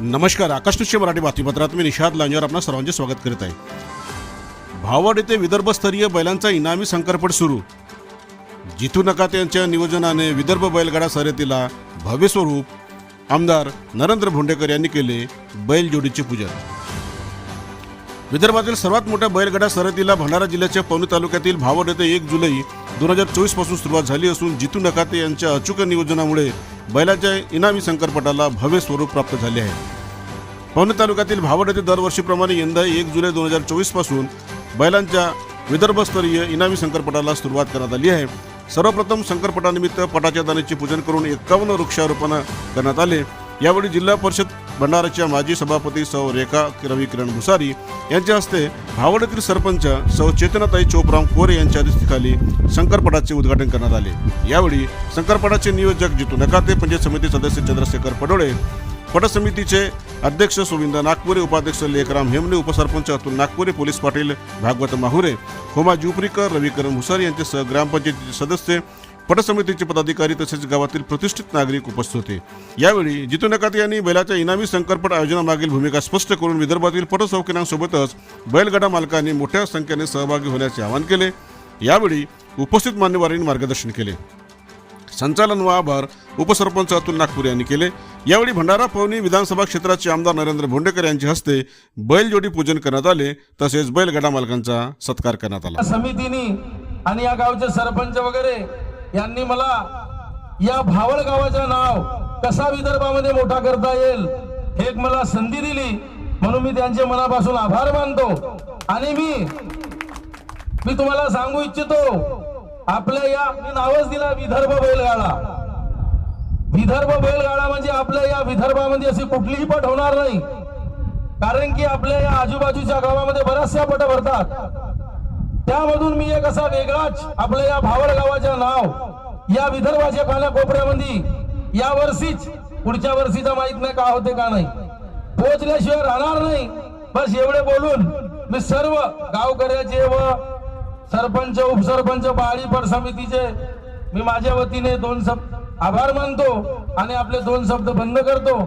नमस्कार आकाशनुष्य मराठी बातमीपत्रात मी निषाद लांजेवर आपणा सर्वांचे स्वागत करीत आहे. भावड येथे विदर्भस्तरीय बैलांचा इनामी संकरपट सुरू. जितू नकाते यांच्या नियोजनाने विदर्भ बैलगाडा शर्यतीला भव्य स्वरूप आमदार नरेंद्र भोंडेकर यांनी केले बैलजोडीचे पूजन. विदर्भातील सर्वात मोठ्या बैलगाडा शर्यतीला भंडारा जिल्ह्याच्या पवनी तालुक्यातील भावड येथे एक जुलै दोन हजार चोवीसपासून सुरुवात झाली असून जितू नकाते यांच्या अचूक नियोजनामुळे बैलाच्या इनामी संकरपटाला भव्य स्वरूप प्राप्त झाले आहे. पवनी तालुक्यातील भावड येथे दरवर्षीप्रमाणे यंदा एक जुलै दोन हजार चोवीसपासून बैलांच्या विदर्भस्तरीय इनामी संकरपटाला सुरुवात करण्यात आली आहे. सर्वप्रथम संकरपटानिमित्त पटाच्या दानेचे पूजन करून एक्कावन्न वृक्षारोपण करण्यात आले. यावेळी जिल्हा परिषद भंडाराच्या माजी सभापती सौ रेखा रवी किरण भुसारी यांच्या हस्ते भावडेतील सरपंच सौ चेतनाताई चोपराम कोरे यांच्या अध्यक्षतेखाली शंकरपटाचे उद्घाटन करण्यात आले. यावेळी शंकरपटाचे नियोजक जितू नकाते पंचायत समिती सदस्य चंद्रशेखर पडोळे पट समितीचे अध्यक्ष सुविंद नागपुरे उपाध्यक्ष लेखराम हेमने उपसरपंच अतुल नागपुरे पोलीस पाटील भागवत माहुरे होमा जुपरीकर रविकरण भुसारी सह ग्रामपंचायतीचे सदस्य पट समितीचे पदाधिकारी तसेच गावातील प्रतिष्ठित नागरिक उपस्थित होते. यावेळी जितू नकाते यांनी बैलाच्या इनामी संकरपट आयोजनामागील भूमिका स्पष्ट करून विदर्भातील पटसौकिनांसोबतच बैलगाडा मालकांनी मोठ्या संख्येने सहभागी होण्याचे आवाहन केले. यावेळी उपस्थित मान्यवरांनी मार्गदर्शन केले. संचालन व आभार उपसरपंच अतुल नागपूर यांनी केले. यावेळी भंडारा पवनी विधानसभा क्षेत्राचे आमदार नरेंद्र भोंडेकर यांच्या हस्ते बैलजोडी पूजन करण्यात आले. तसेच बैलगाडा मालकांचा सत्कार करण्यात आला. समितीने आणि या गावचे सरपंच वगैरे यांनी मला या भावळ गावाचं नाव कसा विदर्भामध्ये मोठा करता येईल हे एक मला संधी दिली. म्हणून मी त्यांचे मनापासून आभार मानतो. आणि मी मी तुम्हाला सांगू इच्छितो आपल्या या मी नावच दिला विदर्भ बैलगाडा. विदर्भ बैलगाडा म्हणजे आपल्या या विदर्भामध्ये अशी कुठलीही पट होणार नाही. कारण की आपल्या या आजूबाजूच्या गावामध्ये बऱ्याचशा पट भरतात. त्यामधून मी एक असा वेगळाच आपल्या या भावड गावाचं नाव या विदर्भाच्या कानाकोपऱ्यामध्ये या वर्षीच पुढच्या वर्षीचा माहीत नाही का होते का नाही. पोहोचल्याशिवाय राहणार नाही. बस एवढे बोलून मी सर्व गावकऱ्याचे व सरपंच उपसरपंच पाहणी पर समितीचे मी माझ्या वतीने दोन शब्द आभार मानतो आणि आपले दोन शब्द बंद करतो.